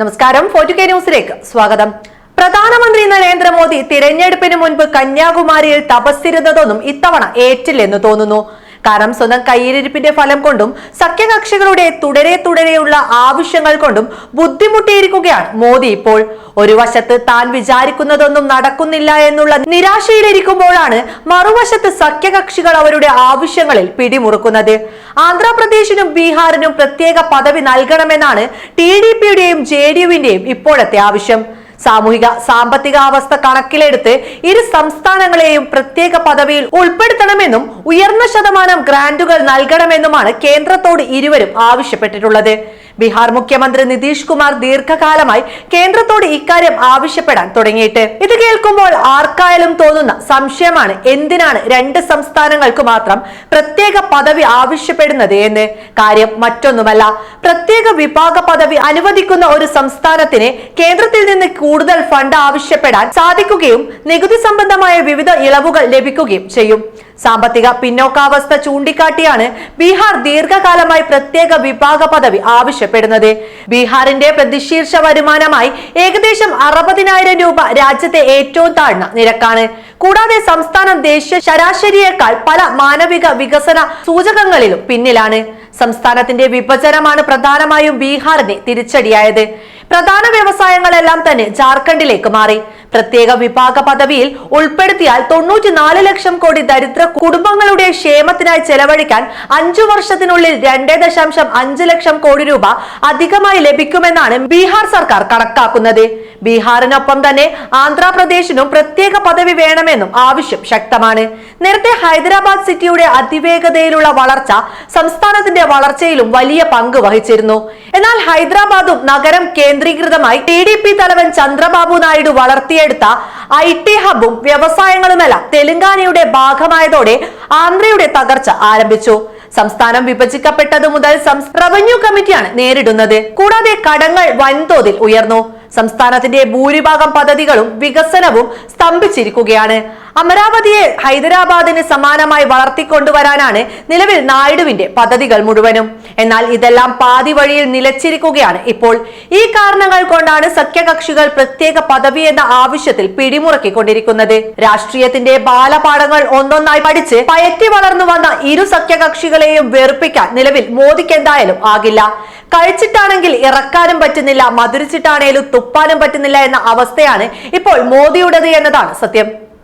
നമസ്കാരം. ഫോർട്ടു കെ ന്യൂസിലേക്ക് സ്വാഗതം. പ്രധാനമന്ത്രി നരേന്ദ്രമോദി തിരഞ്ഞെടുപ്പിന് മുൻപ് കന്യാകുമാരിയിൽ തപസ്സിരുന്നതൊന്നും ഇത്തവണ ഏറ്റില്ലെന്ന് തോന്നുന്നു. കാരണം സ്വന്തം കയ്യിലിരിപ്പിന്റെ ഫലം കൊണ്ടും സഖ്യകക്ഷികളുടെ തുടരെ തുടരെയുള്ള ആവശ്യങ്ങൾ കൊണ്ടും ബുദ്ധിമുട്ടിയിരിക്കുകയാണ് മോദി ഇപ്പോൾ. ഒരു വശത്ത് താൻ വിചാരിക്കുന്നതൊന്നും നടക്കുന്നില്ല എന്നുള്ള നിരാശയിലിരിക്കുമ്പോഴാണ് മറുവശത്ത് സഖ്യകക്ഷികൾ അവരുടെ ആവശ്യങ്ങളിൽ പിടിമുറുക്കുന്നത്. ആന്ധ്രാപ്രദേശിനും ബീഹാറിനും പ്രത്യേക പദവി നൽകണമെന്നാണ് ടി ഡി പിയുടെയും ജെ ഡി യുവിന്റെയും ഇപ്പോഴത്തെ ആവശ്യം. സാമൂഹിക സാമ്പത്തിക അവസ്ഥ കണക്കിലെടുത്ത് ഇരു സംസ്ഥാനങ്ങളെയും പ്രത്യേക പദവിയിൽ ഉൾപ്പെടുത്തണമെന്നും ഉയർന്ന ശതമാനം ഗ്രാന്റുകൾ നൽകണമെന്നുമാണ് കേന്ദ്രത്തോട് ഇരുവരും ആവശ്യപ്പെട്ടിട്ടുള്ളത്. ബീഹാർ മുഖ്യമന്ത്രി നിതീഷ് കുമാർ ദീർഘകാലമായി കേന്ദ്രത്തോട് ഇക്കാര്യം ആവശ്യപ്പെടാൻ തുടങ്ങിയിട്ട്. ഇത് കേൾക്കുമ്പോൾ ആർക്കായാലും തോന്നുന്ന സംശയമാണ് എന്തിനാണ് രണ്ട് സംസ്ഥാനങ്ങൾക്ക് മാത്രം പ്രത്യേക പദവി ആവശ്യപ്പെടുന്നത് എന്ന്. കാര്യം മറ്റൊന്നുമല്ല പ്രത്യേക വിഭാഗ പദവി അനുവദിക്കുന്ന ഒരു സംസ്ഥാനത്തിന് കേന്ദ്രത്തിൽ നിന്ന് കൂടുതൽ ഫണ്ട് ആവശ്യപ്പെടാൻ സാധിക്കുകയും നികുതി സംബന്ധമായ വിവിധ ഇളവുകൾ ലഭിക്കുകയും ചെയ്യും. സാമ്പത്തിക പിന്നോക്കാവസ്ഥ ചൂണ്ടിക്കാട്ടിയാണ് ബീഹാർ ദീർഘകാലമായി പ്രത്യേക വിഭാഗ പദവി ആവശ്യപ്പെടുന്നത്. ബീഹാറിന്റെ പ്രതിശീർഷ വരുമാനമായി ഏകദേശം അറുപതിനായിരം രൂപ രാജ്യത്തെ ഏറ്റവും താഴ്ന്ന നിരക്കാണ്. കൂടാതെ സംസ്ഥാനം ദേശീയ ശരാശരിയേക്കാൾ പല മാനവിക വികസന സൂചകങ്ങളിലും പിന്നിലാണ്. സംസ്ഥാനത്തിന്റെ വിഭജനമാണ് പ്രധാനമായും ബീഹാറിനെ തിരിച്ചടിയായത്. പ്രധാന വ്യവസായങ്ങളെല്ലാം തന്നെ ജാർഖണ്ഡിലേക്ക് മാറി. പ്രത്യേക വിഭാഗ പദവിയിൽ ഉൾപ്പെടുത്തിയാൽ തൊണ്ണൂറ്റിനാല് ലക്ഷം കോടി ദരിദ്ര കുടുംബങ്ങളുടെ ക്ഷേമത്തിനായി ചെലവഴിക്കാൻ അഞ്ചു വർഷത്തിനുള്ളിൽ രണ്ടേ ദശാംശം അഞ്ച് ലക്ഷം കോടി രൂപ അധികമായി ലഭിക്കുമെന്നാണ് ബീഹാർ സർക്കാർ കണക്കാക്കുന്നത്. ബീഹാറിനൊപ്പം തന്നെ ആന്ധ്രാപ്രദേശിനും പ്രത്യേക പദവി വേണമെന്നും ആവശ്യം ശക്തമാണ്. നേരത്തെ ഹൈദരാബാദ് സിറ്റിയുടെ അതിവേഗതയിലുള്ള വളർച്ച സംസ്ഥാനത്തിന്റെ വളർച്ചയിലും വലിയ പങ്ക് വഹിച്ചിരുന്നു. എന്നാൽ ഹൈദരാബാദും നഗരം കേന്ദ്രീകൃതമായി ടി ഡി പി തലവൻ ചന്ദ്രബാബു നായിഡു വളർത്തിയെടുത്ത ഐ ടി ഹബും വ്യവസായങ്ങളുമെല്ലാം തെലങ്കാനയുടെ ഭാഗമായതോടെ ആന്ധ്രയുടെ തകർച്ച ആരംഭിച്ചു. സംസ്ഥാനം വിഭജിക്കപ്പെട്ടതു മുതൽ റവന്യൂ കമ്മിറ്റിയാണ് നേരിടുന്നത്. കൂടാതെ കടങ്ങൾ വൻതോതിൽ ഉയർന്നു. സംസ്ഥാനത്തിന്റെ ഭൂരിഭാഗം പദ്ധതികളും വികസനവും സ്തംഭിച്ചിരിക്കുകയാണ്. അമരാവതിയെ ഹൈദരാബാദിന് സമാനമായി വളർത്തിക്കൊണ്ടുവരാനാണ് നിലവിൽ നായിഡുവിന്റെ പദ്ധതികൾ മുഴുവനും. എന്നാൽ ഇതെല്ലാം പാതി വഴിയിൽ നിലച്ചിരിക്കുകയാണ് ഇപ്പോൾ. ഈ കാരണങ്ങൾ കൊണ്ടാണ് സഖ്യകക്ഷികൾ പ്രത്യേക പദവി എന്ന ആവശ്യത്തിൽ പിടിമുറക്കിക്കൊണ്ടിരിക്കുന്നത്. രാഷ്ട്രീയത്തിന്റെ ബാലപാഠങ്ങൾ ഒന്നൊന്നായി പഠിച്ച് പയറ്റി വളർന്നു വന്ന ഇരു സഖ്യകക്ഷികളെയും വെറുപ്പിക്കാൻ നിലവിൽ മോദിക്ക് എന്തായാലും ആകില്ല. കഴിച്ചിട്ടാണെങ്കിൽ ഇറക്കാനും പറ്റുന്നില്ല മധുരിച്ചിട്ടാണേലും തുപ്പാനും പറ്റുന്നില്ല എന്ന അവസ്ഥയാണ് ഇപ്പോൾ മോദിയുടേത് എന്നതാണ് സത്യം.